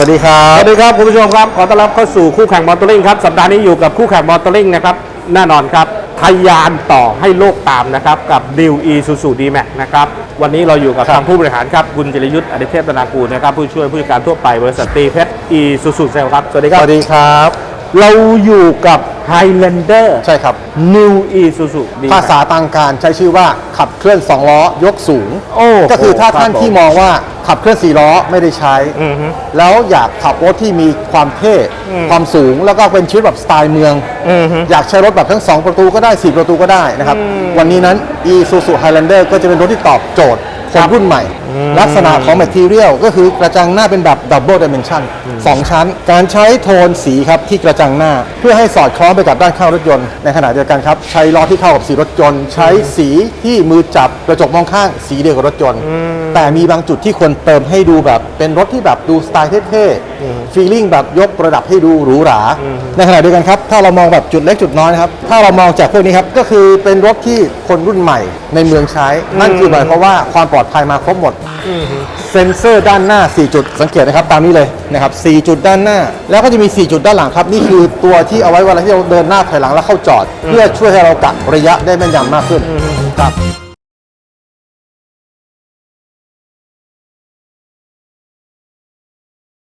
สวัสดีครัสบวัสดีครับคุณผู้ชมครับ ขอต้อนรับเข้าสู่คู่แข่งมอเตอร์ลิงครับ สัปดาห์นี้อยู่กับคู่แข่งมอเตอร์ลิงนะครับ แน่นอนครับทะยานต่อให้โลกตามนะครับ กับดิวอีซูซูดีแม็กนะครับ วันนี้เราอยู่กับครับทางผู้บริหารครับ คุณจิรยุทธ์อดิเทพตนากูลนะครับ ผู้ช่วยผู้จัดการทั่วไปบริษัทตีเพชรอีซูซูเซลครับ สวัสดีคสรับวัสดีครับ เราอยู่กับ Highlander ใช่ครับ New Isuzu D-Max ภาษาทางการใช้ชื่อว่าขับเคลื่อน 2 ล้อยกสูง โอ้โหก็คือถ้าท่านครับผมที่มองว่าขับเคลื่อน4ล้อไม่ได้ใช้ อือฮึ แล้วอยากขับรถที่มีความเท่ความสูงแล้วก็เป็นชีวิตแบบสไตล์เมือง อือฮึ อยากใช้รถแบบทั้ง 2 ประตูก็ได้ 4 ประตูก็ได้นะครับ วันนี้นั้น Isuzu Highlander ก็จะเป็นรถที่ตอบโจทย์ คนรุ่นใหม่ ลักษณะของ Material ก็คือกระจังหน้าเป็นแบบ Double Dimension 2ชั้น การใช้โทนสีครับที่กระจังหน้า เพื่อให้สอดคล้องไปกับด้านข้างรถยนต์ในขณะเดียวกันครับ ใช้ล้อที่เข้ากับสีรถยนต์ใช้สีที่มือจับกระจกมองข้างสีเดียวกับรถยนต์แต่มีบางจุดที่ควรเติมให้ดูแบบเป็นรถที่แบบดูสไตล์เท่ๆฟีลลิ่งแบบยกระดับให้ดูหรูหราในขณะเดียวกันครับถ้าเรามองแบบจุดเล็กจุดน้อยนะครับถ้าเรามองจากพวกนี้ครับก็คือเป็นรถที่คนรุ่นใหม่ในเมืองใช้ นั่นคือหมายความว่าความปลอดภัยมาครบหมด เซ็นเซอร์ด้านหน้า 4 จุดสังเกตนะครับตามนี้เลยนะครับ 4 จุดด้านหน้า แล้วก็จะมี 4 จุดด้านหลังครับ นี่คือตัวที่เอาไว้เวลาที่เราเดินหน้าถอยหลังแล้วเข้าจอด เพื่อช่วยให้เรากะระยะได้แม่นยำมากขึ้นครับ